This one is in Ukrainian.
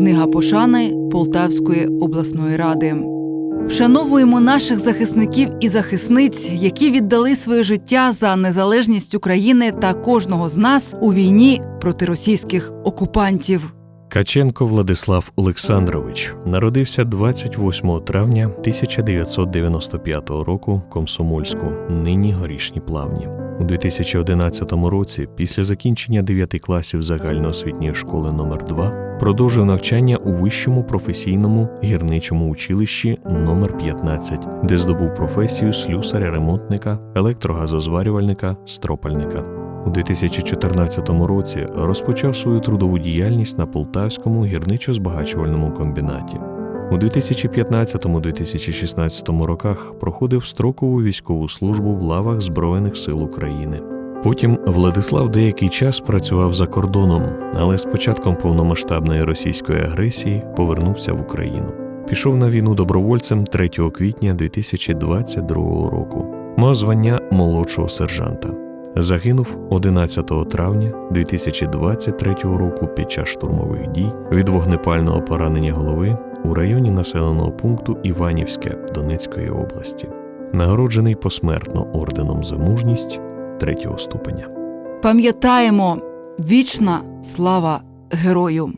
Книга пошани Полтавської обласної ради. Вшановуємо наших захисників і захисниць, які віддали своє життя за незалежність України та кожного з нас у війні проти російських окупантів. Каченко Владислав Олександрович народився 28 травня 1995 року в Комсомольську, нині горішні плавні. У 2011 році, після закінчення 9 класів загальноосвітньої школи номер 2 продовжив навчання у вищому професійному гірничому училищі номер 15 де здобув професію слюсаря-ремонтника, електрогазозварювальника, стропальника. У 2014 році розпочав свою трудову діяльність на Полтавському гірничо-збагачувальному комбінаті. У 2015-2016 роках проходив строкову військову службу в лавах Збройних сил України. Потім Владислав деякий час працював за кордоном, але з початком повномасштабної російської агресії повернувся в Україну. Пішов на війну добровольцем 3 квітня 2022 року. Мав звання молодшого сержанта. Загинув 11 травня 2023 року під час штурмових дій від вогнепального поранення голови у районі населеного пункту Іванівське Донецької області, нагороджений посмертно орденом за мужність третього ступеня. Пам'ятаємо вічна слава герою!